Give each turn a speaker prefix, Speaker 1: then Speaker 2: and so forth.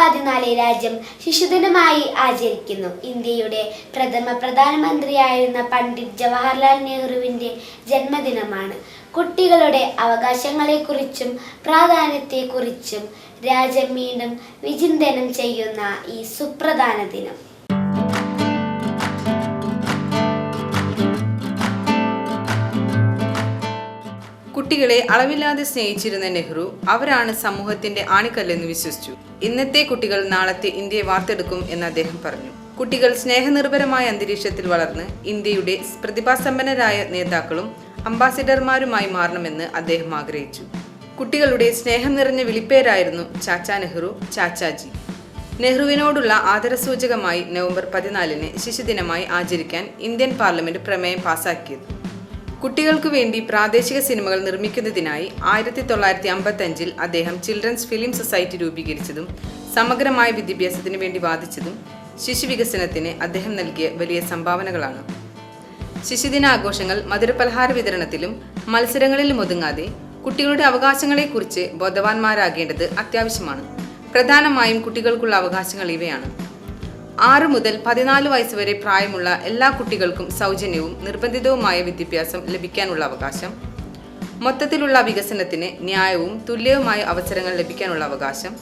Speaker 1: പതിനാല് രാജ്യം ശിശുദിനമായി ആചരിക്കുന്നു. ഇന്ത്യയുടെ പ്രഥമ പ്രധാനമന്ത്രിയായിരുന്ന പണ്ഡിറ്റ് ജവഹർലാൽ നെഹ്റുവിന്റെ ജന്മദിനമാണ്. കുട്ടികളുടെ അവകാശങ്ങളെക്കുറിച്ചും പ്രാധാന്യത്തെക്കുറിച്ചും രാജ്യം വീണ്ടും വിചിന്തനം ചെയ്യുന്ന ഈ സുപ്രധാന ദിനം.
Speaker 2: കുട്ടികളെ അളവില്ലാതെ സ്നേഹിച്ചിരുന്ന നെഹ്റു അവരാണ് സമൂഹത്തിന്റെ ആണിക്കല്ലെന്ന് വിശ്വസിച്ചു. ഇന്നത്തെ കുട്ടികൾ നാളത്തെ ഇന്ത്യയെ വാർത്തെടുക്കും എന്ന് അദ്ദേഹം പറഞ്ഞു. കുട്ടികൾ സ്നേഹനിർഭരമായ അന്തരീക്ഷത്തിൽ വളർന്ന് ഇന്ത്യയുടെ പ്രതിഭാസമ്പന്നരായ നേതാക്കളും അംബാസിഡർമാരുമായി മാറണമെന്ന് അദ്ദേഹം ആഗ്രഹിച്ചു. കുട്ടികളുടെ സ്നേഹം നിറഞ്ഞ വിളിപ്പേരായിരുന്നു ചാച്ചാ നെഹ്റു ചാച്ചാജി. നെഹ്റുവിനോടുള്ള ആദരസൂചകമായി നവംബർ പതിനാലിന് ശിശുദിനമായി ആചരിക്കാൻ ഇന്ത്യൻ പാർലമെന്റ് പ്രമേയം പാസാക്കിയത്. കുട്ടികൾക്കു വേണ്ടി പ്രാദേശിക സിനിമകൾ നിർമ്മിക്കുന്നതിനായി ആയിരത്തി തൊള്ളായിരത്തി അമ്പത്തി അഞ്ചിൽ അദ്ദേഹം ചിൽഡ്രൻസ് ഫിലിം സൊസൈറ്റി രൂപീകരിച്ചതും സമഗ്രമായ വിദ്യാഭ്യാസത്തിന് വേണ്ടി വാദിച്ചതും ശിശുവികസനത്തിന് അദ്ദേഹം നൽകിയ വലിയ സംഭാവനകളാണ്. ശിശുദിനാഘോഷങ്ങൾ മധുരപലഹാര വിതരണത്തിലും മത്സരങ്ങളിലും ഒതുങ്ങാതെ കുട്ടികളുടെ അവകാശങ്ങളെക്കുറിച്ച് ബോധവാന്മാരാകേണ്ടത് അത്യാവശ്യമാണ്. പ്രധാനമായും കുട്ടികൾക്കുള്ള അവകാശങ്ങൾ ഇവയാണ്. ആറ് മുതൽ പതിനാല് വയസ്സ് വരെ പ്രായമുള്ള എല്ലാ കുട്ടികൾക്കും സൗജന്യവും നിർബന്ധിതവുമായ വിദ്യാഭ്യാസം ലഭിക്കാനുള്ള അവകാശം. മൊത്തത്തിലുള്ള വികസനത്തിന് ന്യായവും തുല്യവുമായ അവസരങ്ങൾ ലഭിക്കാനുള്ള അവകാശം.